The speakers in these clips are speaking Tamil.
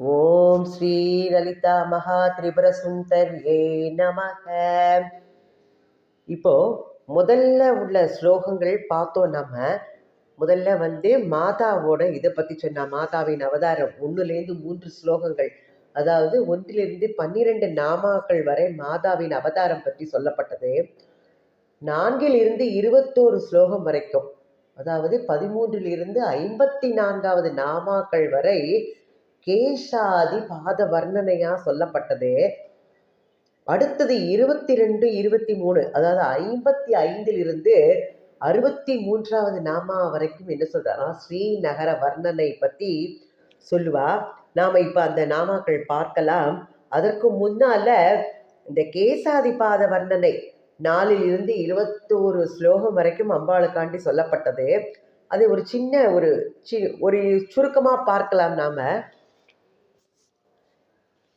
ஓம் ஸ்ரீ லலிதா மகா திரிபுர சுந்தர்யே நமக. இப்போ முதல்ல உள்ள ஸ்லோகங்கள் பார்த்தோம் நம்ம. முதல்ல வந்து மாதாவோட இதை பற்றி சொன்னா மாதாவின் அவதாரம் ஒன்றுலேருந்து மூன்று ஸ்லோகங்கள். அதாவது ஒன்றிலிருந்து பன்னிரண்டு நாமாக்கள் வரை மாதாவின் அவதாரம் பற்றி சொல்லப்பட்டது. நான்கில் இருந்து இருபத்தோரு ஸ்லோகம் வரைக்கும் அதாவது பதிமூன்றிலிருந்து ஐம்பத்தி நான்காவது நாமாக்கள் வரை கேசாதி பாத வர்ணனையா சொல்லப்பட்டது. அடுத்தது இருபத்தி ரெண்டு இருபத்தி மூணு அதாவது ஐம்பத்தி ஐந்திலிருந்து அறுபத்தி மூன்றாவது நாமா வரைக்கும் என்ன சொல்றாரா? ஸ்ரீநகர வர்ணனை பத்தி சொல்லுவா. நாம இப்ப அந்த நாமாக்கள் பார்க்கலாம். அதற்கு முன்னால இந்த கேசாதி பாத வர்ணனை நாலில் இருந்து இருபத்தோரு ஸ்லோகம் வரைக்கும் அம்பாளுக்காண்டி சொல்லப்பட்டது. அதை ஒரு சின்ன ஒரு சி ஒரு சுருக்கமா பார்க்கலாம் நாம.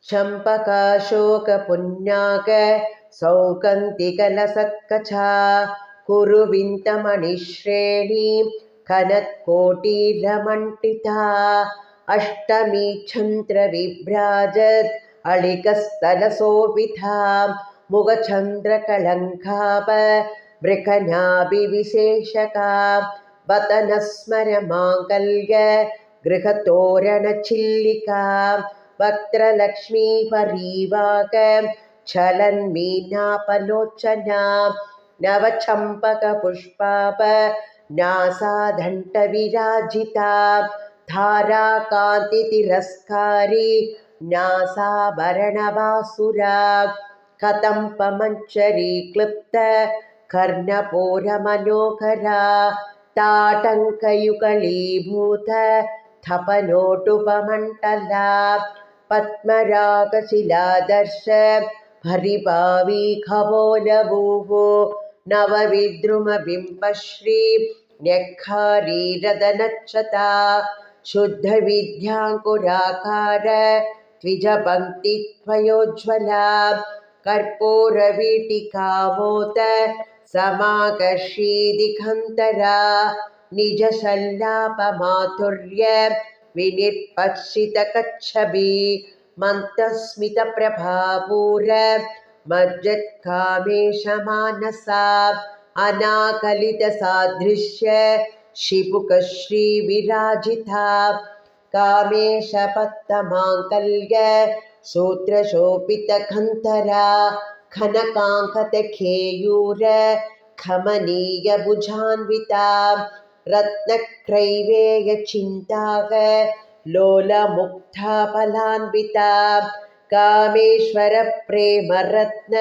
चम्पकाशोकपुन्याक सौकन्तिकलसत्कथा कुरुविन्दमणिश्रेणी कनत्कोटिरमण्टिता अष्टमी चन्द्रविभ्राजत् अलिकस्तनसोपिता मुघन्द्रकलङ्कापभृकनाभिविशेषका वदनस्मर वतनस्मरमाङ्गल्य गृहतोरणचिल्लिका वतनस्मर माङ्गल्य गृहतोरणचिल्लिका वक्त्रलक्ष्मी परीवाक चलन्मीनापलोचना नवचम्पकपुष्पाप नासादण्टविराजिता धाराकान्तितिरस्कारी नासाभरणवासुरा कदम्बमञ्चरी क्लृप्त कर्णपोरमनोहरा ताटङ्कयुगलीभूत थपनोटुपमण्डला पद्मरागशिलादर्श हरिभावीखवोलभूः नवविद्रुमबिम्बश्री न्यक्खारीरदनक्षता शुद्धविद्याङ्कुराकार द्विजपङ्क्तिद्वयोज्ज्वला कर्पूरवीटिकामोत समाकर्षीदिखन्तरा निजसल्लापमाधुर्य विनिर्पक्षितकच्छबि मन्तस्मितप्रभापूर मज्जत्कामेशमानसा अनाकलितसादृश्य शिपुकश्रीविराजिता कामेशपत्तमाङ्कल्य सूत्रशोभितकन्धरा खनकाङ्कतखेयूर खमनीयभुजान्विता रत्नक्रैवेयचिन्ताः लोलमुग्धाफलान्विता कामेश्वरप्रेमरत्न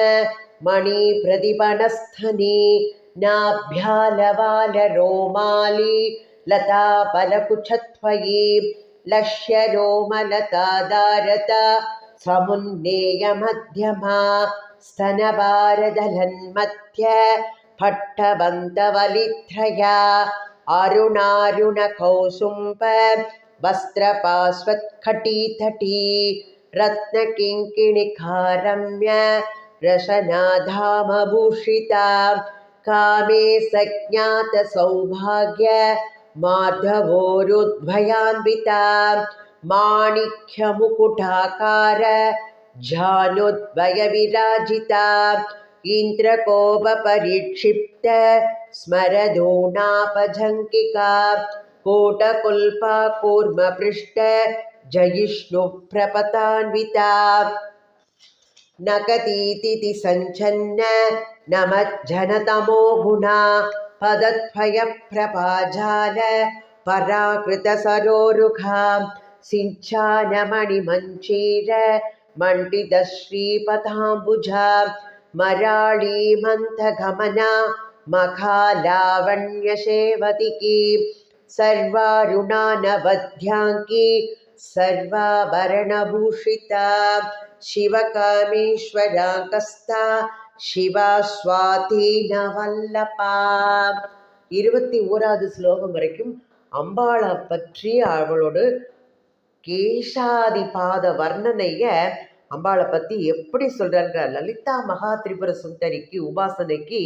मणिप्रतिपणस्थनी नाभ्यालवालरोमाली लताफलकुचत्वयी लक्ष्यरोमलतादारता समुन्नेयमध्यमा स्तनभारदलन्मध्य पट्टबन्तवलित्रया अरुणारुणकौसुम्ब वस्त्रपार्श्वत्खटीथटी रत्नकिङ्किणिकारम्य रशनाधामभूषिता कामे सज्ञातसौभाग्य माधवोरुद्भयान्विता माणिक्यमुकुटाकार ध्यानोद्भयविराजिता इन्द्रकोपपरिक्षिप्त स्मरदूणापझङ्किका कोटकुल्पा कूर्मपृष्ठ जयिष्णुप्रपतान्विता। नकतीतिथि सञ्छन्न नमज्जनतमो गुणा पदद्वयप्रभाजाल पराकृतसरोरुखा सिञ्चानमणिमञ्चीर मण्डितश्रीपदाम्बुजा मराळीमन्तगमना मखालावण्यसेवतिकी सर्वारुणानवध्याङ्की सर्वाभरणभूषिता शिवकामेश्वराङ्कस्ता சிவா சுவாதீனவல்லபா இருபத்தி ஓராவது ஸ்லோகம் வரைக்கும் அம்பாளை பற்றி அவளோட கேசாதி பாத வர்ணனைய அம்பாளை பற்றி எப்படி சொல்கிறாங்க லலிதா மகா திரிபுர சுந்தரிக்கு உபாசனைக்கு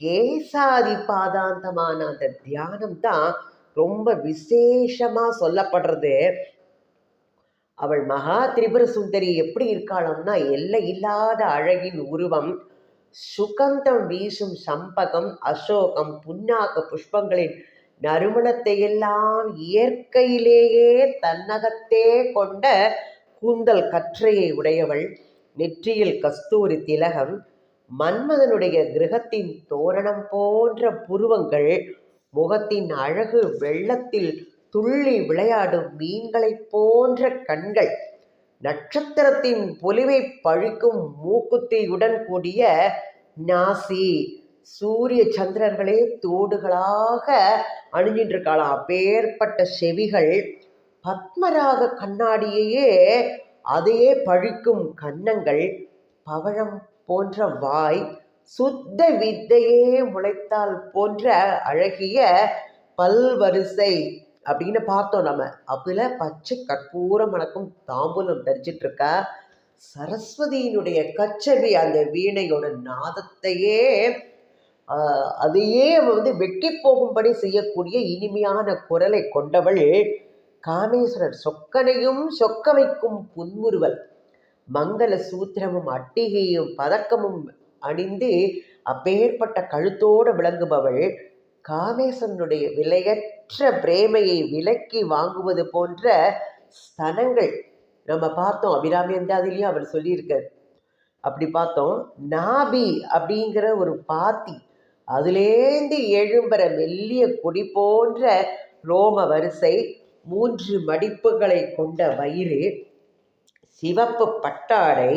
கேசாதி பாதாந்தமான அந்த தியானம் தான் ரொம்ப விசேஷமாக சொல்லப்படுறது. அவள் மகா திரிபுர சுந்தரி எப்படி இருக்காளம்னா எல்லை இல்லாத அழகின் உருவம் சுகந்தம் வீசும் சம்பகம் அசோகம் புன்னாக புஷ்பங்களின் நறுமணத்தை எல்லாம் இயற்கையிலேயே தன்னகத்தே கொண்ட கூந்தல் கற்றையை உடையவள் நெற்றியில் கஸ்தூரி திலகம் மன்மதனுடைய கிரகத்தின் தோரணம் போன்ற புருவங்கள் முகத்தின் அழகு வெள்ளத்தில் துள்ளி விளையாடும் மீன்களைப் போன்ற கண்கள் நட்சத்திரத்தின் பொலிவை பழிக்கும் மூக்குத்தியுடன் கூடிய நாசி சூரிய சந்திரர்களே தோடுகளாக அணிஞ்சின்றிருக்காளாம் அப்பேற்பட்ட செவிகள் பத்மராக கண்ணாடியையே அதையே பழிக்கும் கன்னங்கள் பவழம் போன்ற வாய் சுத்த வித்தையே முளைத்தால் போன்ற அழகிய பல்வரிசை அப்படின்னு பார்த்தோம் நம்ம. அதில் பச்சை கற்பூரம் மணக்கும் தாம்பூலம் தரிச்சிட்டு இருக்க சரஸ்வதியினுடைய கச்சவி அந்த வீணையோட நாதத்தையே அதையே வந்து வெட்டி போகும்படி செய்யக்கூடிய இனிமையான குரலை கொண்டவள் காமேஸ்வரர் சொக்கனையும் சொக்கமைக்கும் புன்முறுவல். மங்கள சூத்திரமும் அட்டிகையும் பதக்கமும் அணிந்து அப்பேற்பட்ட கழுத்தோடு விளங்குபவள் காமேசனுடைய விலையற்ற பிரேமையை விலக்கி வாங்குவது போன்ற ஸ்தனங்கள். நம்ம பார்த்தோம் அபிராமி அந்தாதிலையும் அவர் சொல்லியிருக்கார். அப்படி பார்த்தோம் நாபி அப்படிங்கிற ஒரு பாத்தி அதுலேருந்து எழும்புற மெல்லிய கொடி போன்ற ரோம வரிசை மூன்று மடிப்புகளை கொண்ட வயிறு சிவப்பு பட்டாடை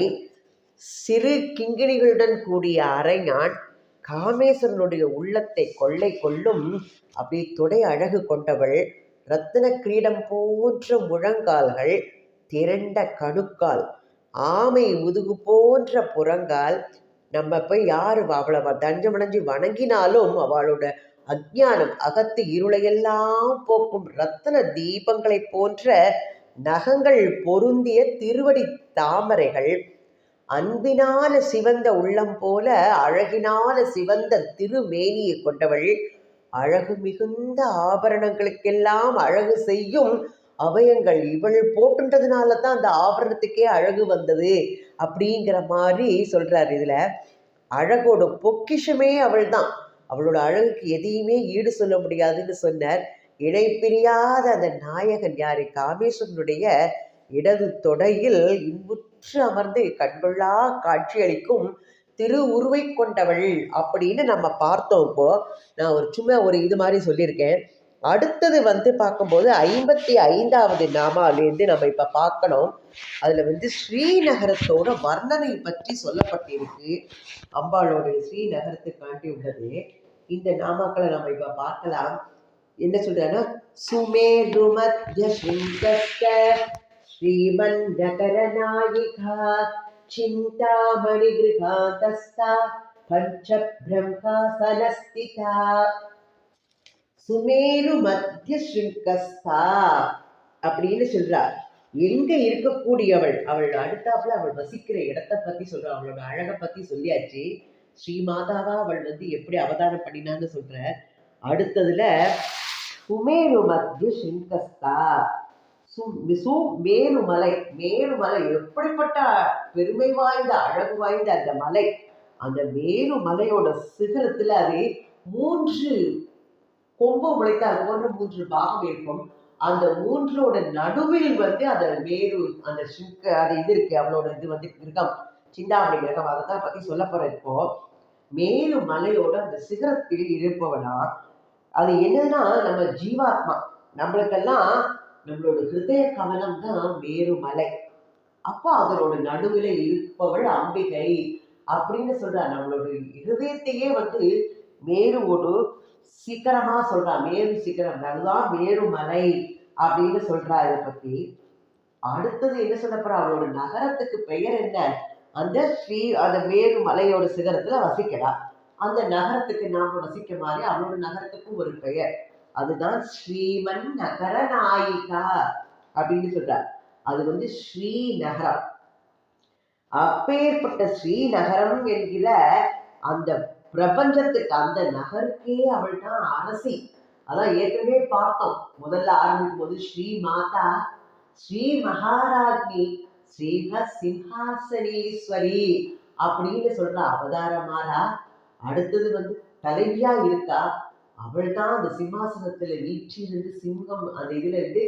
சிறு கிங்கிணிகளுடன் கூடிய அரைஞான் காமேஸ்வரனுடைய உள்ளத்தை கொள்ளை கொள்ளும் அப்படி தொடை அழகு கொண்டவள் ரத்தின கிரீடம் போன்ற முழங்கால்கள் திரண்ட கணுக்கால் ஆமை முதுகு போன்ற புறங்கால் நம்ம போய் யார் அவளை தஞ்சமடைஞ்சு வணங்கினாலும் அவளோட அஞ்ஞானம் அகத்து இருளையெல்லாம் போக்கும் ரத்தன தீபங்களைப் போன்ற நகங்கள் பொருந்திய திருவடி தாமரைகள் அன்பினால சிவந்த உள்ளம் போல அழகினால சிவந்த திருமேனியை கொண்டவள் அழகு மிகுந்த ஆபரணங்களுக்கெல்லாம் அழகு செய்யும் அவயங்கள் இவள் போட்டுன்றதுனால தான் அந்த ஆபரணத்துக்கே அழகு வந்தது அப்படிங்கிற மாதிரி சொல்றாரு இதுல. அழகோட பொக்கிஷமே அவள் தான் அவளோட அழகுக்கு எதையுமே ஈடு சொல்ல முடியாதுன்னு சொன்னார். இணை பிரியாத அந்த நாயகன் யாரு? காமேஸ்வரனுடைய இடது தொடையில் இன்புற்று அமர்ந்து கண்கொள்ளா காட்சியளிக்கும் திரு உருவை கொண்டவள் அப்படின்னு நம்ம பார்த்தோம் இப்போ. நான் ஒரு சும்மா ஒரு இது மாதிரி சொல்லியிருக்கேன். அடுத்தது வந்து பார்க்கும்போது ஐம்பத்தி ஐந்தாவது நாமாலேருந்து நம்ம இப்போ பார்க்கணும். அதில் வந்து ஸ்ரீநகரத்தோட வர்ணனை பற்றி சொல்லப்பட்டிருக்கு. அம்பாளோடைய ஸ்ரீநகரத்துக்காண்டி உள்ளது இந்த நாமாக்களை நம்ம இப்போ பார்க்கலாம். என்ன சொல்றாங்கன்னா சுமேரு மத்திய சிங்கஸ்த ஸ்ரீமன் நகரநாயிகா சிந்தாமணி கிருகாந்தஸ்தா பஞ்சபிரம்காசனஸ்திதா. சுமேரு மத்திய ஸ்ருங்கஸ்தா அப்படின்னு சொல்றார். எங்க இருக்கக்கூடியவள்? அவள் அடுத்தாப்புல அவள் வசிக்கிற இடத்தை பத்தி சொல்றா அவளோட அழகை பத்தி சொல்லியாச்சு. ஸ்ரீ மாதாவா அவள் வந்து எப்படி அவதாரம் பண்ணினான்னு சொல்ற. அடுத்ததுல சுமேரு மத்திய ஸ்ருங்கஸ்தா சு- மேருமலை மேருமலை எப்படிப்பட்ட பெருமை வாய்ந்த அழகு வாய்ந்த அந்த மலை. அந்த மேருமலையோட சிகரத்துல அது மூன்று கொம்பு முளைத்த அது போன்ற மூன்று பாகம் இருக்கும். அந்த மூன்றோட நடுவில் வந்து அந்த மேரு அந்த சிங்க அது இது இருக்கு. அவளோட இது வந்து கிரகம். சிந்தாமணி கிரகம் அதை தான் பத்தி சொல்ல போற இப்போ. மேலும் மலையோட அந்த சிகரத்தில் இருப்பவனா? அது என்னன்னா நம்ம ஜீவாத்மா. நம்மளுக்கெல்லாம் நம்மளோட ஹிருதய கமலம் தான் மேரு மலை. அப்போ அதனோட நடுவில் இருப்பவள் அம்பிகை அப்படின்னு சொல்றா. நம்மளோட இருதயத்தையே வந்து மேரு ஒரு சிகரமா சொல்றா. மேரு சிக்கரம் அதுதான் மேருமலை அப்படின்னு சொல்றா இதை பத்தி. அடுத்தது என்ன சொல்ல போறா? அவளோட நகரத்துக்கு பெயர் என்ன? அந்த ஸ்ரீ அந்த மேரு மலையோட சிகரத்துல வசிக்கிறா அந்த நகரத்துக்கு நாம வசிக்க மாதிரி அவளோட நகரத்துக்கும் ஒரு பெயர். அதுதான் ஸ்ரீமன் நகர நாயிகா அப்படின்னு சொல்றார். அது வந்து ஸ்ரீநகரம் அப்பேற்பட்ட ஸ்ரீநகரம் என்கிற அந்த பிரபஞ்சத்துக்கு அந்த நகருக்கே அவள் தான் அரசி. அதான் ஏற்கனவே பார்த்தோம். முதல்ல ஆரம்பிக்கும் போது ஸ்ரீ மாதா ஸ்ரீ மகாராஜ்னி ஸ்ரீஹ சிம்ஹாசனீஸ்வரி அப்படின்னு சொல்ற அவதாரமாரா அடுத்தது வந்து தலைவியா இருக்கா? அவள் தான் அந்த சிம்மாசனத்துல வீற்றிருந்து சிங்கம் அந்த இதுல இருந்து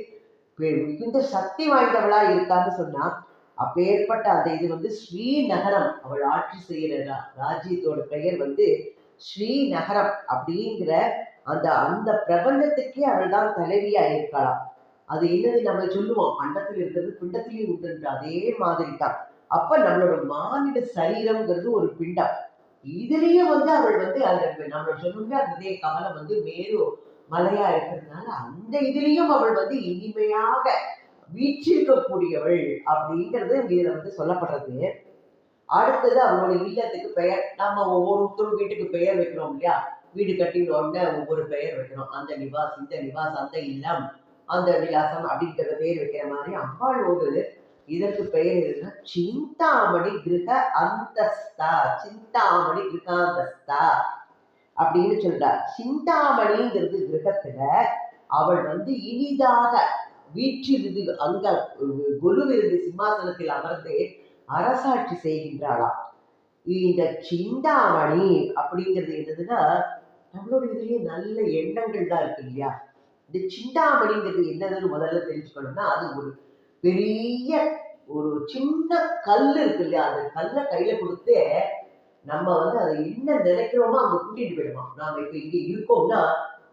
மிகுந்த சக்தி வாய்ந்தவளா இருக்கான்னு சொன்னா அப்பேற்பட்ட அந்த இது வந்து ஸ்ரீநகரம் அவள் ஆட்சி செய்யற ராஜ்யத்தோட பெயர் வந்து ஸ்ரீநகரம் அப்படிங்கிற அந்த அந்த பிரபஞ்சத்துக்கே அவள் தான் தலைவியா இருக்கலாம் அது என்னது நம்ம சொல்லுவோம்? பண்டத்தில் இருக்கிறது பிண்டத்திலே உண்டு அதே மாதிரி தான். அப்ப நம்மளோட மானிட சரீரம்ங்கிறது ஒரு பிண்டம். இதுலயும் வந்து அவள் வந்து அந்த நம்ம சொல்லுங்க ஹிருதய கமலம் வந்து மேரு மலையா இருக்கிறதுனால அந்த இதுலயும் அவள் வந்து இனிமையாக வீற்றிருக்கக்கூடியவள் அப்படிங்கிறது இதுல வந்து சொல்லப்படுறது. அடுத்தது அவங்களோட இல்லத்துக்கு பெயர் நம்ம ஒவ்வொருத்தரும் வீட்டுக்கு பெயர் வைக்கிறோம் இல்லையா? வீடு கட்டின உடனே ஒவ்வொரு பெயர் வைக்கிறோம். அந்த நிவாஸ் இந்த நிவாஸ் அந்த இல்லம். அந்த விலாசம் அப்படிங்கிற பேர் வைக்கிற மாதிரி அம்பாளோடு இதற்கு பெயர் என்ன சிந்தாமணி கிரக அந்தஸ்தா சிந்தாமணி கிரகாந்தஸ்தா அப்படின்னு சொல்றார். சிந்தாமணிங்கிறது கிரகத்துல அவள் வந்து இனிதாக வீற்றிருந்து அங்க குருவிருந்து சிம்மாசனத்தில் அமர்ந்து அரசாட்சி செய்கின்றாளாம். இந்த சிந்தாமணி அப்படிங்கிறது என்னதுன்னா நம்மளோட இதுலயே நல்ல எண்ணங்கள் தான் இருக்கு இல்லையா? இந்த சிண்டாமணிங்கிறது என்னதுன்னு முதல்ல தெரிஞ்சுக்கணும்னா அது ஒரு பெரிய ஒரு சின்ன கல் இருக்கு இல்லையா? அந்த கல்லை கையில கொடுத்து நம்ம வந்து அதை என்ன நினைக்கிறோமோ அங்க கூட்டிட்டு போயிடுவோம். நாம இப்ப இங்க இருக்கோம்னா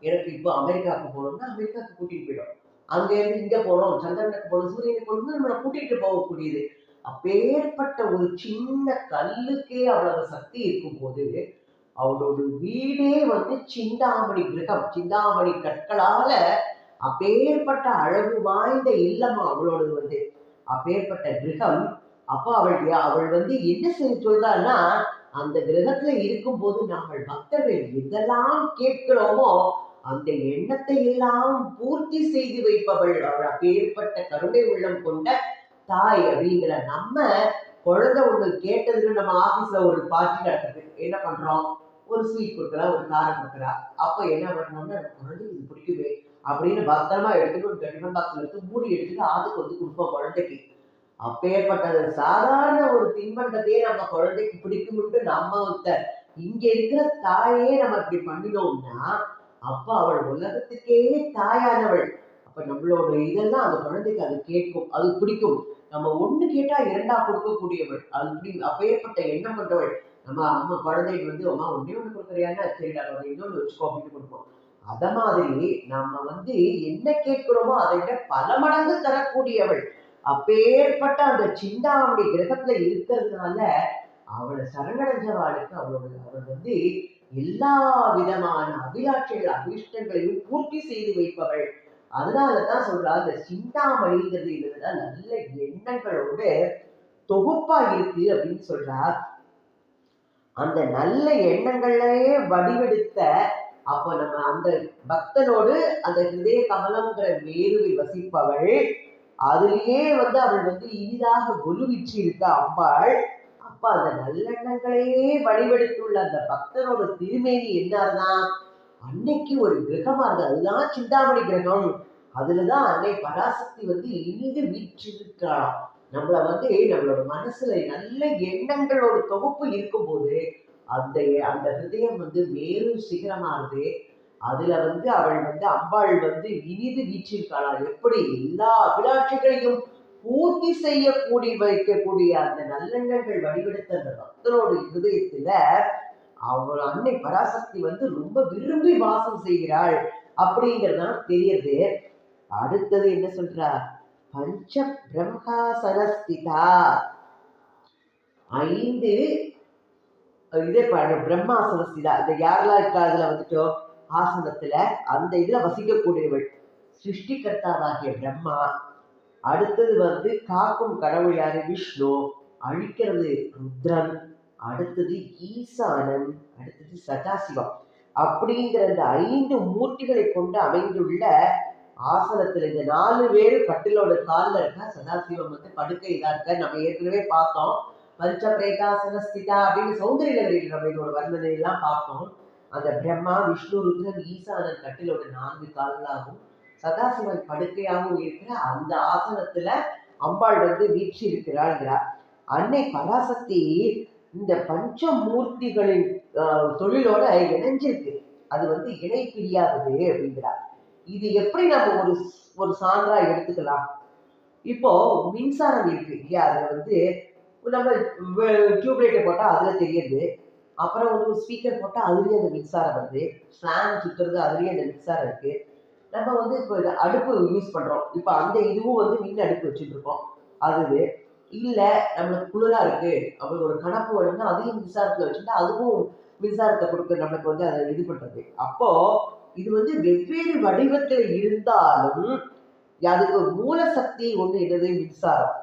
எனக்கு இப்போ அமெரிக்காவுக்கு போனோம்னா அமெரிக்காவுக்கு கூட்டிட்டு போயிடும் அங்க இருந்து இங்க போனோம் சந்திரனுக்கு போனோம் சூரியனுக்கு போகணும்னு நம்மளை கூட்டிட்டு போகக்கூடியது. அப்பேற்பட்ட ஒரு சின்ன கல்லுக்கே அவ்வளவு சக்தி இருக்கும் போது அவளோட வீடே வந்து சிந்தாமணி கிரகம் சிந்தாமணி கற்களால அப்பேற்பட்ட அழகு வாய்ந்த இல்லமா அவளோடது வந்து. அப்பேற்பட்ட கிரகம் அப்போ அவள் அவள் வந்து என்ன செய்ய சொல்றான்னா அந்த கிரகத்துல இருக்கும்போது நாங்கள் பக்தர்கள் எதெல்லாம் கேட்கிறோமோ அந்த எண்ணத்தை எல்லாம் பூர்த்தி செய்து வைப்பவள். அவள் அப்பேற்பட்ட கருணை உள்ளம் கொண்ட தாய் அப்படிங்கிற நம்ம குழந்தை ஒண்ணு கேட்டதுன்னு நம்ம ஆபீஸ்ல ஒரு பார்ட்டி நடக்குது என்ன பண்றோம்? ஒரு ஸ்வீட் கொடுக்குறா ஒரு காரம் கொடுக்குறா. அப்போ என்ன பண்ணணும்னா குழந்தைக்கு இது பிடிக்குமே அப்படின்னு பத்திரமா எடுத்துட்டு ஒரு டிஃபன் பாக்ஸ்ல எடுத்து மூடி எடுத்துட்டு ஆதுக்கு வந்து கொடுப்போம் குழந்தைக்கு. அப்பேற்பட்டது சாதாரண ஒரு தின்பண்டத்தையே நம்ம குழந்தைக்கு பிடிக்கும்ட்டு நம்ம இங்க இருக்கிற தாயே நம்ம இப்படி பண்ணினோம்னா அப்ப அவள் உலகத்துக்கே தாயானவள். அப்ப நம்மளோட இதெல்லாம் அந்த குழந்தைக்கு அது கேட்கும் அது பிடிக்கும். நம்ம ஒண்ணு கேட்டா இரண்டா கொடுக்கக்கூடியவள். அது இப்படி அப்பேற்பட்ட எண்ணம் கொண்டவள். நம்ம அம்மா குழந்தைக்கு வந்து அம்மா ஒண்ணே ஒண்ணு கொடுக்குறியான்னா சரிடா குழந்தை இன்னொன்று வச்சுக்கோ அப்படின்னு கொடுப்போம். அத மாதிரி நம்ம வந்து என்ன கேட்கிறோமோ அதை விட பல மடங்கு தரக்கூடியவள். அப்பேற்பட்ட அந்த சிந்தாமணி கிரகத்துல இருக்கிறதுனால அவளை சரணடைஞ்சவாளுக்கு அவளோட அவள் வந்து எல்லா விதமான அபிலாட்சிகள் அபிஷ்டங்களையும் பூர்த்தி செய்து வைப்பவள். அதனாலதான் சொல்றா இந்த சிந்தாமணிங்கிறது இதுதான் நல்ல எண்ணங்களோட தொகுப்பா இருக்கு அப்படின்னு சொல்றா. அந்த நல்ல எண்ணங்களையே வடிவெடுத்த அப்போ நம்ம அந்த பக்தனோடு அந்த இதய கமலம்ங்கிற மேருவில் வசிப்பவள் அதுலேயே வந்து அவள் வந்து இனிதாக குருவிச்சு இருக்க அம்பாள். அப்ப அந்த நல்லெண்ணங்களையே வடிவெடுத்துள்ள அந்த பக்தனோட திருமேனி என்னதான் அன்னைக்கு ஒரு கிரகமா இருந்தது. அதுதான் சிந்தாமணி கிரகம். அதுலதான் அன்னை பராசக்தி வந்து இனிது வீற்றிருக்கிறாளாம். நம்மளை வந்து நம்மளோட மனசுல நல்ல எண்ணங்களோட தொகுப்பு இருக்கும்போது அந்த அந்த ஹிருதயம் வந்து மேலும் சிகரமாகுது. அதுல வந்து அவள் வந்து அம்பாள் வந்து இனிது வீற்றிருக்காளாம் எப்படி எல்லா அபிலாட்சிகளையும் பூர்த்தி செய்யக்கூடி வைக்கக்கூடிய அந்த நல்லெண்ணங்கள் வழிபடுத்த அந்த பக்தனோட இருதயத்துல அவள் அன்னை பராசக்தி வந்து ரொம்ப விரும்பி வாசம் செய்கிறாள் அப்படிங்கிறதான் தெரியுது அடுத்தது என்ன சொல்றா பஞ்ச பிரம்மாசனஸ்திதா ஐந்து இதே பிரம்மாசனஸ்திதா இந்த யாரெல்லாம் இருக்கா? அதுல வந்துட்டோ ஆசனத்துல அந்த இதுல வசிக்கக்கூடியவள். சிருஷ்டிகர்த்தாவாகிய பிரம்மா. அடுத்தது வந்து காக்கும் கடவுள் யாரு? விஷ்ணு. அழிக்கிறது ருத்ரன். அடுத்தது ஈசானன். அடுத்தது சதாசிவம். அப்படிங்கிற இந்த ஐந்து மூர்த்திகளை கொண்டு அமைந்துள்ள ஆசனத்துல இந்த நாலு பேர் கட்டிலோட கால்ல இருக்கா? சதாசிவம் வந்து படுக்கை இதா இருக்க நம்ம ஏற்கனவே பார்த்தோம். பஞ்ச பிரேதாசன ஸ்திதா அப்படின்னு சௌந்தரிய நகரில் நம்ம இதோட வர்ணனை எல்லாம் பார்த்தோம். அந்த பிரம்மா விஷ்ணு ருத்ரன் ஈசானன் கட்டிலோட நான்கு கால்களாகும் சதாசிவன் படுக்கையாகவும் இருக்கிற அந்த ஆசனத்துல அம்பாள் வந்து வீச்சு இருக்கிறாள்ங்கிறார் அன்னை பராசக்தி இந்த பஞ்சமூர்த்திகளின் மூர்த்திகளின் தொழிலோட இணைஞ்சிருக்கு. அது வந்து இணை பிரியாதது அப்படிங்கிறார் இது எப்படி நம்ம ஒரு ஒரு சான்றா எடுத்துக்கலாம்? இப்போ மின்சாரம் இருக்கு. இல்லையா? அதுல வந்து நம்ம டியூப்லைட்டை போட்டா அதுல தெரியுது. அப்புறம் வந்து ஒரு ஸ்பீக்கர் போட்டா அதுலயும் அந்த மின்சாரம் வருது. ஃபேன் சுத்துறது அதுலயும் அந்த மின்சாரம் இருக்கு. நம்ம வந்து இப்போ இது அடுப்பு யூஸ் பண்றோம். இப்போ அந்த இதுவும் வந்து மின் அடுப்பு வச்சுட்டு இருக்கோம். அது இல்லை நம்மளுக்கு குளிரா இருக்கு. அப்படி ஒரு கணப்பு வேணும்னா அதையும் மின்சாரத்தில் வச்சுட்டா அதுவும் மின்சாரத்தை கொடுக்க நம்மளுக்கு வந்து அதை இது பண்றது. அப்போ இது வந்து வெவ்வேறு வடிவத்தில் இருந்தாலும் அதுக்கு மூல சக்தி ஒன்று என்னது? மின்சாரம்.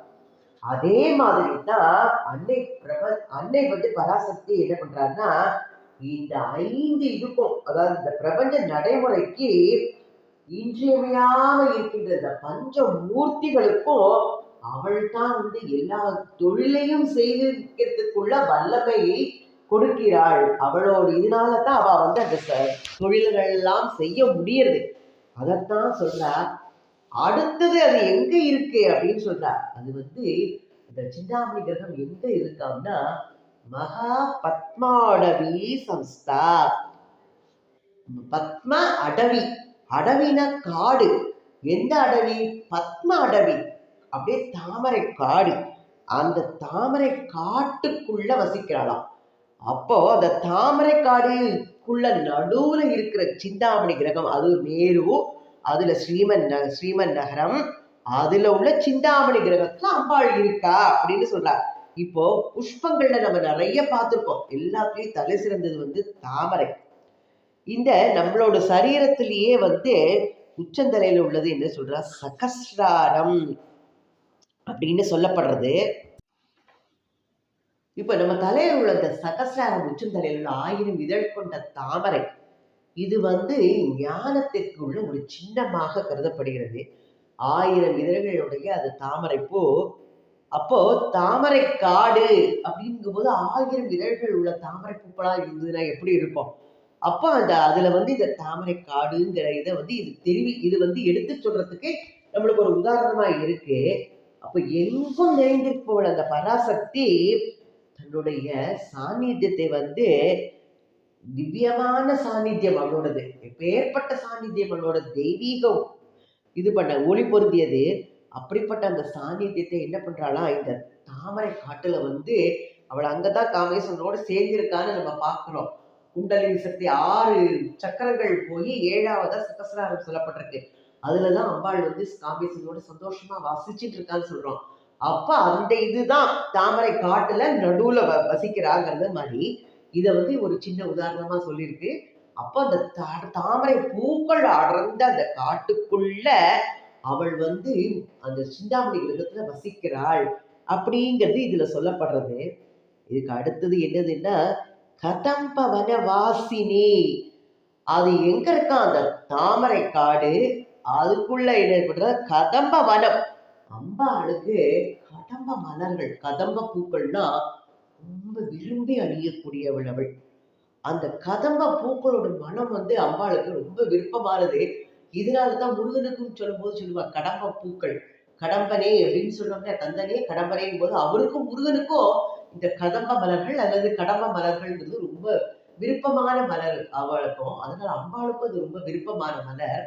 அதே மாதிரி தான் அன்னை பிரப அன்னை வந்து பராசக்தி என்ன பண்றாருன்னா இந்த ஐந்து இதுக்கும் அதாவது இந்த பிரபஞ்ச நடைமுறைக்கு இன்றியமையாக இருக்கின்ற இந்த பஞ்ச மூர்த்திகளுக்கும் அவள் தான் வந்து எல்லா தொழிலையும் செய்திருக்கிறதுக்குள்ள வல்லமையை கொடுக்கிறாள். அவளோட இதனால தான் அவ வந்து அந்த தொழில்கள் எல்லாம் செய்ய முடியறது. அதைத்தான் சொல்றா அடுத்தது அது எங்க இருக்கு அப்படின்னு சொல்றா அது வந்து இந்த சிந்தாமணி கிரகம் எங்க இருக்கான்னா மகா பத்மாடவி சம்ஸ்தா. பத்ம அடவி. அடவின காடு. எந்த அடவி? பத்ம அடவி. அப்படியே தாமரை காடு அந்த தாமரை காட்டுக்குள்ள வசிக்கிறாளாம். அப்போ அந்த தாமரை காடுக்குள்ள நடுவுல இருக்கிற சிந்தாமணி கிரகம் அது மேரு அதுல ஸ்ரீமன் ந- ஸ்ரீமன் நகரம் அதுல உள்ள சிந்தாமணி கிரகத்துல அம்பாள் இருக்கா அப்படின்னு சொல்றார். இப்போ புஷ்பங்கள்ல நம்ம நிறைய பார்த்துருக்கோம். எல்லாத்துலயும் தலை சிறந்தது வந்து தாமரை. இந்த நம்மளோட சரீரத்திலேயே வந்து உச்சந்தலையில உள்ளது என்ன சொல்றா சகசிராரம் அப்படின்னு சொல்லப்படுறது. இப்போ நம்ம தலையில் உள்ள இந்த சகஸ்ராரம் உச்சந்தலையில் உள்ள ஆயிரம் இதழ் கொண்ட தாமரை இது வந்து ஞானத்திற்கு உள்ள ஒரு சின்னமாக கருதப்படுகிறது. ஆயிரம் இதழ்களுடைய அது தாமரை பூ. அப்போ தாமரை காடு அப்படிங்கும்போது ஆயிரம் இதழ்கள் உள்ள தாமரை பூக்களா இருந்ததுன்னா எப்படி இருக்கும்? அப்போ அந்த அதுல வந்து இந்த தாமரை காடுங்கிற இதை வந்து இது தெரிவி இது வந்து எடுத்து சொல்றதுக்கு நம்மளுக்கு ஒரு உதாரணமா இருக்கு. அப்ப எங்கும் நிறைந்திருப்பவள் அந்த பராசக்தி தன்னுடைய சாநித்தியத்தை வந்து திவ்யமான சாநித்தியம் அவளோடது ஏற்பட்ட சாநித்தியம் அவளோட தெய்வீகம் இது பண்ண ஒளி பொருந்தியது. அப்படிப்பட்ட அந்த சாநித்தியத்தை என்ன பண்றாளா இந்த தாமரை காட்டுல வந்து அவள் அங்கதான் காமேஸ்வரனோட சேர்ந்திருக்கான்னு நம்ம பார்க்கிறோம். குண்டலினி சக்தி ஆறு சக்கரங்கள் போய் ஏழாவதா சகசிராரம் சொல்லப்பட்டிருக்கு. அதுலதான் அம்பாள் வந்து காமேஸ்வரனோட சந்தோஷமா வாசிச்சுட்டு இருக்கான்னு சொல்றோம். அப்ப அந்த இதுதான் தாமரை காட்டுல நடுவுல வ- வசிக்கிறாங்கிறது மாதிரி இத வந்து ஒரு சின்ன உதாரணமா சொல்லியிருக்கு. அப்ப அந்த தா- தாமரை பூக்கள் அடர்ந்த அந்த காட்டுக்குள்ள அவள் வந்து அந்த சிந்தாமணி கிரகத்துல வசிக்கிறாள் அப்படிங்கிறது இதுல சொல்லப்படுறது. இதுக்கு அடுத்தது என்னதுன்னா கதம்பவன வாசினி. அது எங்க இருக்கா? அந்த தாமரை காடு. அதுக்குள்ள என்ன பண்ற கதம்ப வனம் அம்பாளுக்கு கடம்ப மலர்கள் கதம்ப பூக்கள்னா ரொம்ப விரும்பி அணியக்கூடியவள் அவள். அந்த கதம்ப பூக்களோட மனம் வந்து அம்பாளுக்கு ரொம்ப விருப்பமானது. இதனாலதான் முருகனுக்கும் சொல்லும் போது சொல்லுவா கடம்ப பூக்கள் கடம்பனே அப்படின்னு சொன்னோம்னா கந்தனே கடம்பனேங்கும் போது அவருக்கும் முருகனுக்கும் இந்த கதம்ப மலர்கள் அல்லது கடம்ப மலர்கள்ங்கிறது ரொம்ப விருப்பமான மலர் அவளுக்கும். அதனால அம்பாளுக்கும் அது ரொம்ப விருப்பமான மலர்.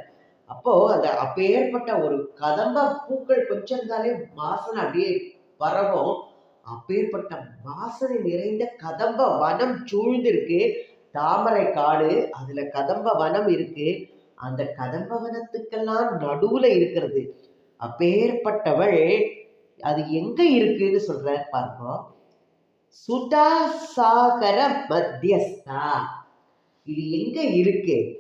அப்போ அந்த அப்பேற்பட்ட ஒரு கதம்ப பூக்கள் கொஞ்சம் இருந்தாலே வாசனை அப்படியே பரவும். அப்பேற்பட்ட வாசனை நிறைந்த கதம்ப வனம் சூழ்ந்திருக்கு. தாமரை காடு அதுல கதம்ப வனம் இருக்கு. அந்த கதம்ப வனத்துக்கெல்லாம் நடுவுல இருக்கிறது. அப்பேற்பட்டவள் அது எங்க இருக்குன்னு சொல்ற பாருங்க. சுதா சாகர மத்தியஸ்தா. இது எங்க இருக்கு?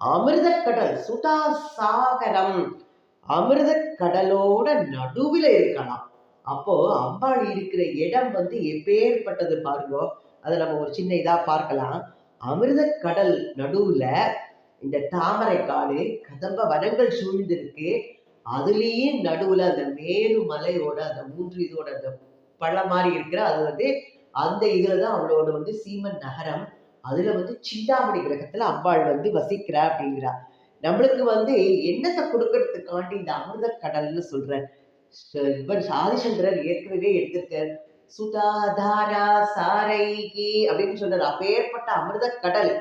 அமிர்தக்கடல் சுதா சாகரம் அமிர்த கடலோட நடுவில் இருக்கலாம். அப்போ அம்பாள் இருக்கிற இடம் வந்து எப்பேற்பட்டது பாருங்க. அதை நம்ம ஒரு சின்ன இதாக பார்க்கலாம். அமிர்த கடல் இந்த தாமரை காடு கதம்ப வனங்கள் சூழ்ந்திருக்கு. அதுலேயே நடுவில் அந்த மேரு மலையோட அந்த மூன்று இதோட அந்த பழம் மாதிரி இருக்கிற அது வந்து அந்த இதில் தான் அவளோட வந்து சீமன் நகரம். அதுல வந்து சிந்தாமணி கிரகத்துல அம்பாள் வந்து வசிக்கிறா அப்படிங்கிறா. நம்மளுக்கு வந்து என்னத்தை கொடுக்கறதுக்காண்டி இந்த அமிர்த கடல்னு சொல்றேன் இவர் ஆதிசங்கரர் ஏற்கனவே எடுத்திருக்கார். சுதாதாரா சாரைகி அப்படின்னு சொல்றாரு. அப்பேற்பட்ட அமிர்த கடல்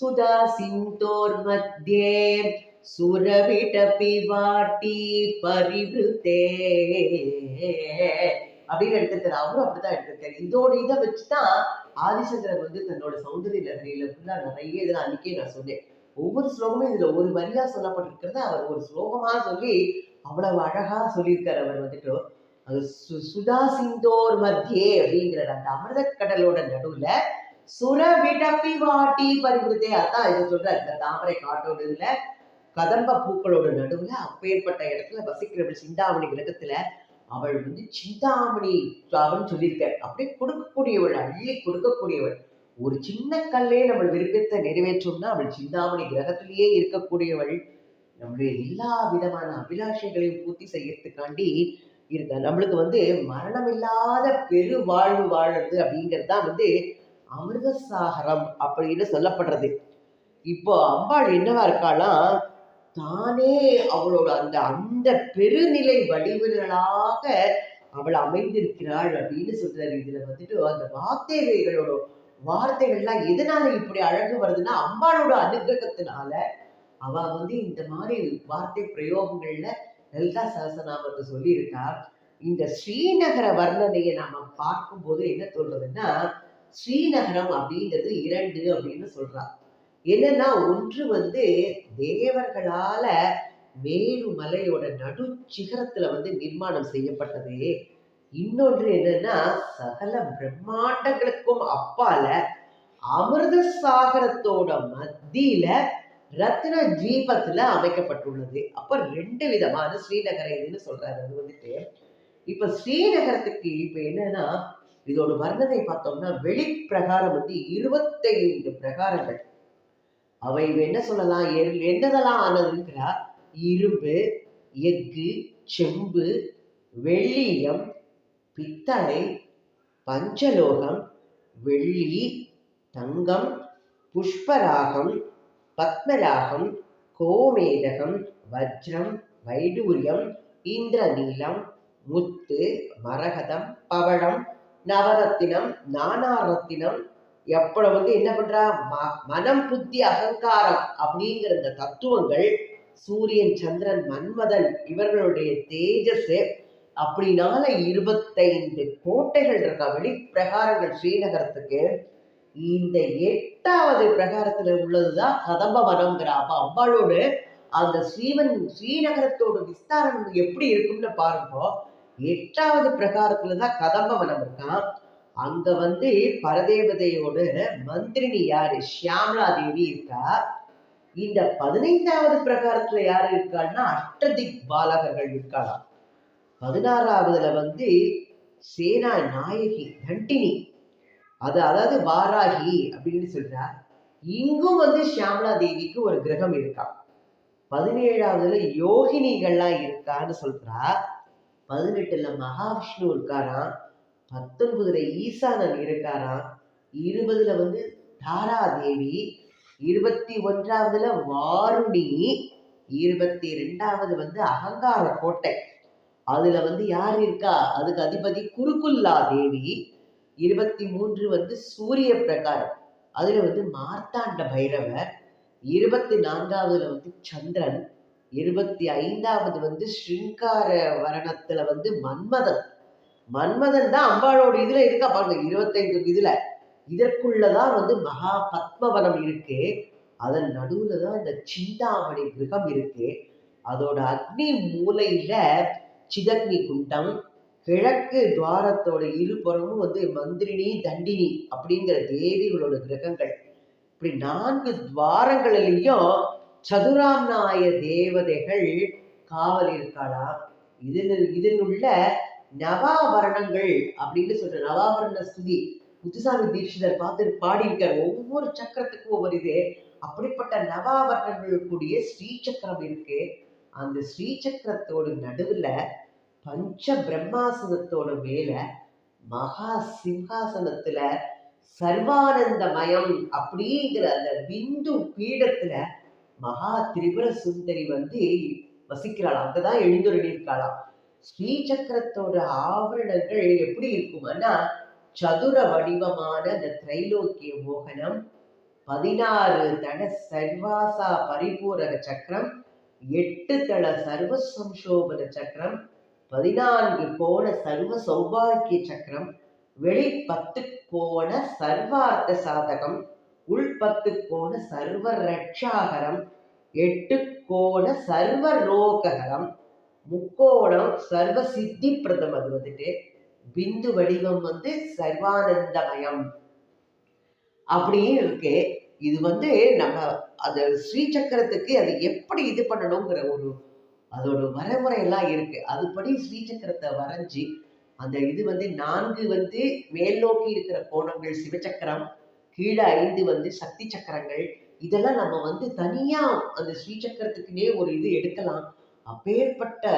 சுதா சிந்தோர் மத்தியே சுரவிடபி வாட்டி பரிவிருத்தே அப்படின்னு எடுத்திருக்காரு. அவரும் அப்படிதான் எடுத்திருக்காரு. இதோட இதை வச்சுதான் ஆதிசங்கரர் வந்து தன்னோட சௌந்தரிய லகரியில ஃபுல்லா நிறைய இதெல்லாம் அன்னைக்கே நான் சொன்னேன். ஒவ்வொரு ஸ்லோகமும் இதுல ஒரு வரியா சொல்லப்பட்டிருக்கிறத அவர் ஒரு ஸ்லோகமா சொல்லி அவ்வளவு அழகா சொல்லியிருக்காரு அவர் வந்துட்டு. அது சு- சுதா சிந்தோர் மத்தியே அப்படிங்கிற அந்த அமிர்த கடலோட நடுவுல சுர விடப்பி வாட்டி பரிவிருத்தே அதான் இது சொல்ற இந்த தாமரை காட்டோட இதுல கதம்ப பூக்களோட நடுவுல அப்பேற்பட்ட இடத்துல வசிக்கிற சிந்தாமணி கிரகத்துல அவள் வந்து சிந்தாமணி அவன் சொல்லியிருக்க அப்படியே கொடுக்கக்கூடியவள் அள்ளி கொடுக்கக்கூடியவள். ஒரு சின்ன கல்லே நம்ம விருப்பத்தை நிறைவேற்றோம்னா அவள் சிந்தாமணி கிரகத்திலேயே இருக்கக்கூடியவள். நம்முடைய எல்லா விதமான அபிலாஷைகளையும் பூர்த்தி செய்யறதுக்காண்டி இருக்க நம்மளுக்கு வந்து மரணம் இல்லாத பெரு வாழ்வு வாழறது அப்படிங்கிறது தான் வந்து அமிர்தசாகரம் அப்படின்னு சொல்லப்படுறது. இப்போ அம்பாள் என்னவா இருக்காளாம் தானே அவளோட அந்த அந்த பெருநிலை வடிவுகளாக அவள் அமைந்திருக்கிறாள் அப்படின்னு சொல்றாரு. இதுல வந்துட்டு அந்த வார்த்தைகளோட வார்த்தைகள்லாம் எதனால இப்படி அழகு வருதுன்னா அம்பாளோட அனுகிரகத்தினால அவ வந்து இந்த மாதிரி வார்த்தை பிரயோகங்கள்ல லலிதா சகசநாமத்தை சொல்லியிருக்கா. இந்த ஸ்ரீநகர வர்ணனையை நாம பார்க்கும்போது என்ன சொல்றதுன்னா ஸ்ரீநகரம் அப்படிங்கிறது இரண்டு அப்படின்னு சொல்றா. என்னன்னா ஒன்று வந்து தேவர்களால மேரு மலையோட நடு சிகரத்துல வந்து நிர்மாணம் செய்யப்பட்டது. இன்னொன்று என்னன்னா சகல பிரம்மாண்டங்களுக்கும் அப்பால அமிர்த சாகரத்தோட மத்தியில ரத்ன தீபத்துல அமைக்கப்பட்டுள்ளது. அப்ப ரெண்டு விதமான ஸ்ரீநகர் இதுன்னு சொல்றாரு அது வந்துட்டு. இப்ப ஸ்ரீநகரத்துக்கு இப்ப என்னன்னா இதோட வர்ணனை பார்த்தோம்னா வெளிப்பிரகாரம் வந்து இருபத்தைந்து பிரகாரங்கள். அவை என்ன சொல்லலாம்? எல்- என்னதெல்லாம் ஆனதுங்கிறா இரும்பு எஃகு செம்பு வெள்ளியம் பித்தளை பஞ்சலோகம் வெள்ளி தங்கம் புஷ்பராகம் பத்மராகம் கோமேதகம் வஜ்ரம் வைடூரியம் இந்திரநீலம் முத்து மரகதம் பவழம் நவரத்தினம் நானாரத்தினம் எப்ப வந்து என்ன பண்றா? ம- மனம் புத்தி அகங்காரம் அப்படிங்கிற இந்த தத்துவங்கள் சூரியன் சந்திரன் மன்மதன் இவர்களுடைய தேஜஸ் அப்படினால இருபத்தைந்து கோட்டைகள் இருக்கா? வெளிப்பிரகாரங்கள் ஸ்ரீநகரத்துக்கு. இந்த எட்டாவது பிரகாரத்துல உள்ளதுதான் கதம்ப வனம்ங்கிற அப்ப அம்பாளோட அந்த ஸ்ரீவன் ஸ்ரீநகரத்தோட விஸ்தாரம் எப்படி இருக்கும்னு பாருங்க. எட்டாவது பிரகாரத்துல தான் கதம்ப வனம் இருக்கான். அங்க வந்து பரதேவதையோட மந்திரினி யாரு? ஷியாமலா தேவி இருக்கா. இந்த பதினைந்தாவது பிரகாரத்துல யாரு இருக்காள்னா அஷ்டதிக் பாலகர்கள் இருக்காளாம். பதினாறாவதுல வந்து சேனா நாயகி நண்டினி அது அதாவது வாராகி அப்படின்னு சொல்றா இங்கும் வந்து ஷியாமலா தேவிக்கு ஒரு கிரகம் இருக்கா. பதினேழாவதுல யோகினிகள்லாம் இருக்கான்னு சொல்றா பதினெட்டுல மகாவிஷ்ணு இருக்காராம். பத்தொன்பதுல ஈசானன் இருக்காராம். இருபதுல வந்து தாராதேவி இருபத்தி ஒன்றாவதுல வாருணி இருபத்தி ரெண்டாவது வந்து அகங்கார கோட்டை. அதுல வந்து யார் இருக்கா? அதுக்கு அதிபதி குருகுல்லா தேவி இருபத்தி மூன்று வந்து சூரிய பிரகாரம். அதுல வந்து மார்த்தாண்ட பைரவர் இருபத்தி நான்காவதுல வந்து சந்திரன் இருபத்தி ஐந்தாவது வந்து ஸ்ருங்கார வரணத்துல வந்து மன்மதன். மன்மதன் தான் அம்பாளோட இதுல இருக்கா பாருங்க இருபத்தைந்து இதுல. இதற்குள்ளதான் வந்து மகா பத்மவனம் இருக்கு. அதன் நடுவுல தான் இந்த சிந்தாமணி கிரகம் இருக்கு. அதோட அக்னி மூலையில சிதக்னி குண்டம் கிழக்கு துவாரத்தோட இருபுறமும் வந்து மந்திரினி தண்டினி அப்படிங்கிற தேவிகளோட கிரகங்கள். இப்படி நான்கு துவாரங்களிலையும் சதுராம்நாய தேவதைகள் காவல் இருக்காளாம் இதில் இதில் உள்ள நவாபரணங்கள் அப்படின்னு சொல்ற நவாபரண ஸ்துதி முத்துசாமி தீட்சிதர் பார்த்து பாடியிருக்கார். ஒவ்வொரு சக்கரத்துக்கும் ஒவ்வொரு இது. அப்படிப்பட்ட நவாபரணங்கள் கூடிய ஸ்ரீ சக்கரம் இருக்கு. அந்த ஸ்ரீ சக்கரத்தோட நடுவுல பஞ்ச பிரம்மாசனத்தோட மேல மகா சிம்ஹாசனத்துல சர்வானந்தமயம் அப்படிங்கிற அந்த பிந்து பீடத்துல மகா திரிபுர சுந்தரி வந்து வசிக்கிறாளாம். அங்கதான் எழுந்துருளிருக்காளாம் ஸ்ரீ ஆவரணங்கள் எப்படி இருக்குமானா சதுர வடிவமான அந்த திரைலோக்கிய மோகனம் பதினாறு தட சர்வாசா பரிபூரக சக்கரம் எட்டு தள சர்வ சம்சோபன சக்கரம் பதினான்கு கோண சர்வ சௌபாகிய சக்கரம் வெளி பத்து கோண சர்வார்த்த சாதகம் உள் பத்து கோண சர்வ ரட்சாகரம் எட்டு கோண சர்வ ரோககரம் முக்கோணம் சர்வ சித்தி பிரதம் அது வந்துட்டு. பிந்து வடிவம் வந்து சர்வானந்தமயம். அப்படியும் இருக்கு. இது வந்து நம்ம அந்த ஸ்ரீ சக்கரத்துக்கு அது எப்படி இது பண்ணணுங்கிற ஒரு அதோட வரைமுறை எல்லாம் இருக்கு. அதுபடி ஸ்ரீ சக்கரத்தை வரைஞ்சி அந்த இது வந்து நான்கு வந்து மேல் நோக்கி இருக்கிற கோணங்கள் சிவசக்கரம் கீழே ஐந்து வந்து சக்தி சக்கரங்கள். இதெல்லாம் நம்ம வந்து தனியா அந்த ஸ்ரீ சக்கரத்துக்குனே ஒரு இது எடுக்கலாம். அப்பேற்பட்ட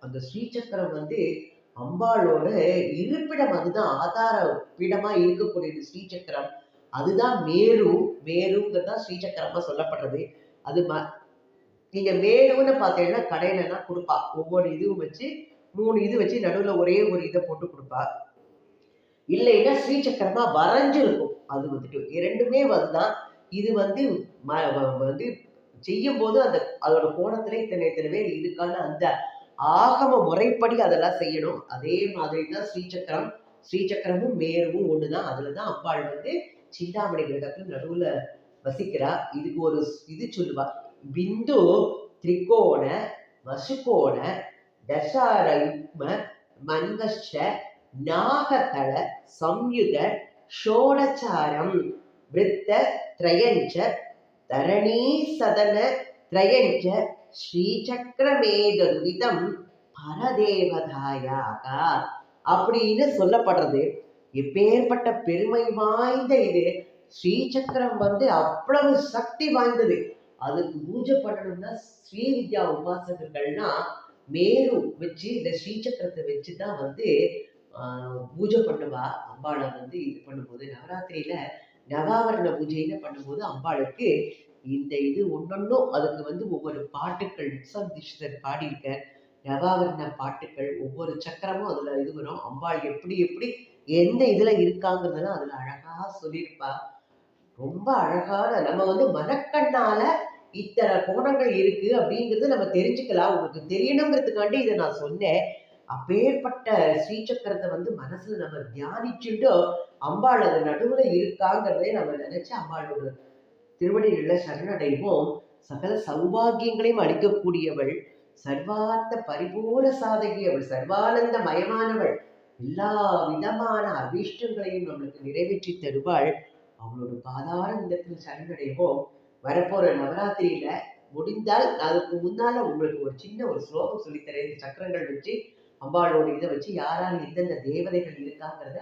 அந்த ஸ்ரீசக்கரம் வந்து அம்பாளோட இருப்பிடம் அதுதான் ஆதார பீடமா இருக்கக்கூடியது ஸ்ரீசக்கரம். அதுதான் மேரு மேருங்கிறது தான் ஸ்ரீசக்கரமா சொல்லப்படுறது அது ம நீங்க மேலுன்னு பார்த்தீங்கன்னா கடையிலனா கொடுப்பா. ஒவ்வொரு இதுவும் வச்சு மூணு இது வச்சு நடுவுல ஒரே ஒரு இதை போட்டு கொடுப்பா. இல்லைன்னா ஸ்ரீசக்கரமா வரைஞ்சிருக்கும். அது வந்துட்டு இரண்டுமே வந்துதான் இது வந்து ம- வந்து செய்யும் போது அந்த அதோட கோணத்துல இத்தனை இத்தனை பேர் இதுக்கான அந்த ஆகம முறைப்படி அதெல்லாம் செய்யணும். அதே மாதிரி தான் ஸ்ரீசக்கரம் ஸ்ரீசக்கரமும் மேருவும் ஒண்ணுதான். அதுலதான் அம்பாள் வந்து சிந்தாமணி கிரகத்துல நடுவுல வசிக்கிறா. இதுக்கு ஒரு இது சொல்லுவா. பிந்து திரிகோண வசுகோண தசார மன்வஷ நாகதள சம்யுத ஷோடச்சாரம் விருத்த திரயஞ்ச தரணீ சதன திரயஞ்ச ஸ்ரீசக்கரமேதருவிதம் பரதேவதாயாக. அப்படின்னு சொல்லப்படுறது. எப்பேற்பட்ட பெருமை வாய்ந்த இது. ஸ்ரீசக்கரம் வந்து அவ்வளவு சக்தி வாய்ந்தது. அதுக்கு பூஜை பண்ணணும்னா ஸ்ரீவித்யா உபாசகர்கள்னா மேரு வச்சு இந்த ஸ்ரீசக்கரத்தை வச்சு தான் வந்து பூஜை பண்ணுவா. அம்பாளை வந்து இது பண்ணும்போது நவராத்திரியில நவாவரண பூஜைன்னு பண்ணும்போது அம்பாளுக்கு இந்த இது ஒன்னொன்னும் அதுக்கு வந்து ஒவ்வொரு பாட்டுக்கள் நிசந்தீஷர் பாடியிருக்க நவாவரண பாட்டுக்கள் ஒவ்வொரு சக்கரமும் அதுல இது வரும். அம்பாள் எப்படி எப்படி எந்த இதுல இருக்காங்கிறதெல்லாம் அதுல அழகா சொல்லியிருப்பா. ரொம்ப அழகான நம்ம வந்து மனக்கண்ணால இத்தனை கோணங்கள் இருக்கு அப்படிங்கிறது நம்ம தெரிஞ்சுக்கலாம். உங்களுக்கு தெரியணுங்கிறதுக்காண்டி இதை நான் சொன்னேன். அப்பேற்பட்ட ஸ்ரீசக்கரத்தை வந்து மனசுல நம்ம தியானிச்சுட்டு அம்பாள் அது நடுவுல இருக்காங்கிறதே நம்ம நினைச்சு அம்பாளோட திருவடிகளில் சரணடைவோம். சகல சௌபாகியங்களையும் அளிக்கக்கூடியவள் சர்வார்த்த பரிபூர்ண சாதகி அவள் சர்வானந்த மயமானவள் எல்லா விதமான அபீஷ்டங்களையும் நம்மளுக்கு நிறைவேற்றி தருவாள். அவளோட பாதார விதத்தில் சரணடைவோம். வரப்போற நவராத்திரியில முடிந்தால் அதுக்கு முன்னால உங்களுக்கு ஒரு சின்ன ஒரு ஸ்லோகம் சொல்லித்தரேன். இந்த சக்கரங்கள் வச்சு அம்பாளோட இதை வச்சு யாரால் எந்தெந்த தேவதைகள் இருக்காங்கிறத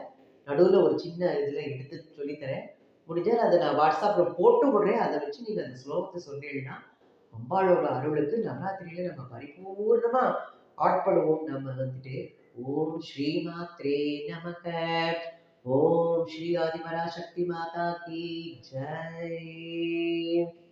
நடுவுல ஒரு சின்ன இதுல எடுத்து சொல்லித்தரேன். முடிஞ்சால் அதை நான் வாட்ஸ்அப்பில் போட்டு விடுறேன். அதை வச்சு நீங்க அந்த ஸ்லோகத்தை சொன்னீங்கன்னா அம்பாளோட அருளுக்கு நவராத்திரியில நம்ம பரிபூர்ணமா ஆட்படுவோம் நம்ம வந்துட்டு ஓம் ஸ்ரீ மாத்ரே நமக. ஓம் ஸ்ரீ ஆதிபராசக்தி மாதா கி. ஜெய்.